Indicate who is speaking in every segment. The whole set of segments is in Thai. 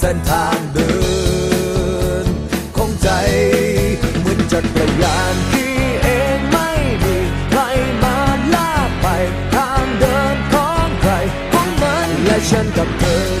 Speaker 1: เส้นทางเดิน ของใจเหมือนจักรยานที่เองไม่มีใครมาลากไป ทางเดินของใครของมันและฉันกับเธอ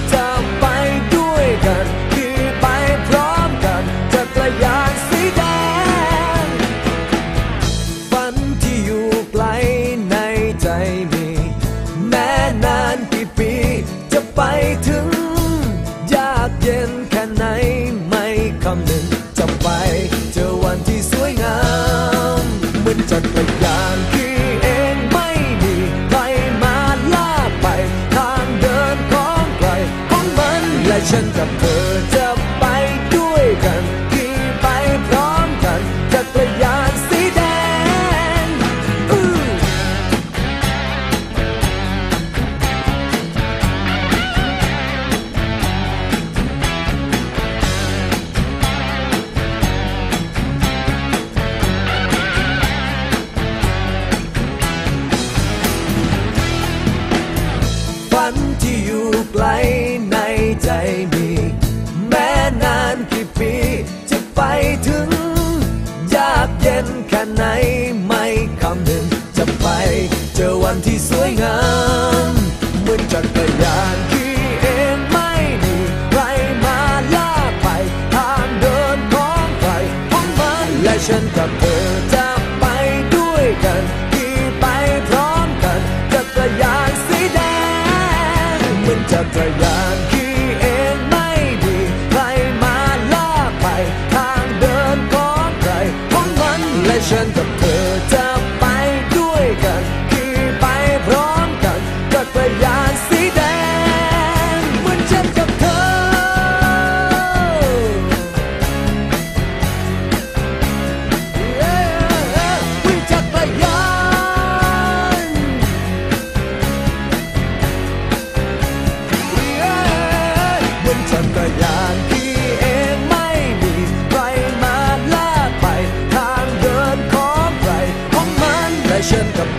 Speaker 1: ฉันกับเธอจะไปด้วยกันขี่ไปพร้อมกันจักรยานสีแดงอื้ฝันที่อยู่ไกล นแค่ไหนไม่คำนึงจะไปเจอวันที่สวยงามเหมือนจักรยานขี่เองไม่มีใครมาลากไปทางเดินของใครของมันและฉันกับเธอ Confession. Com-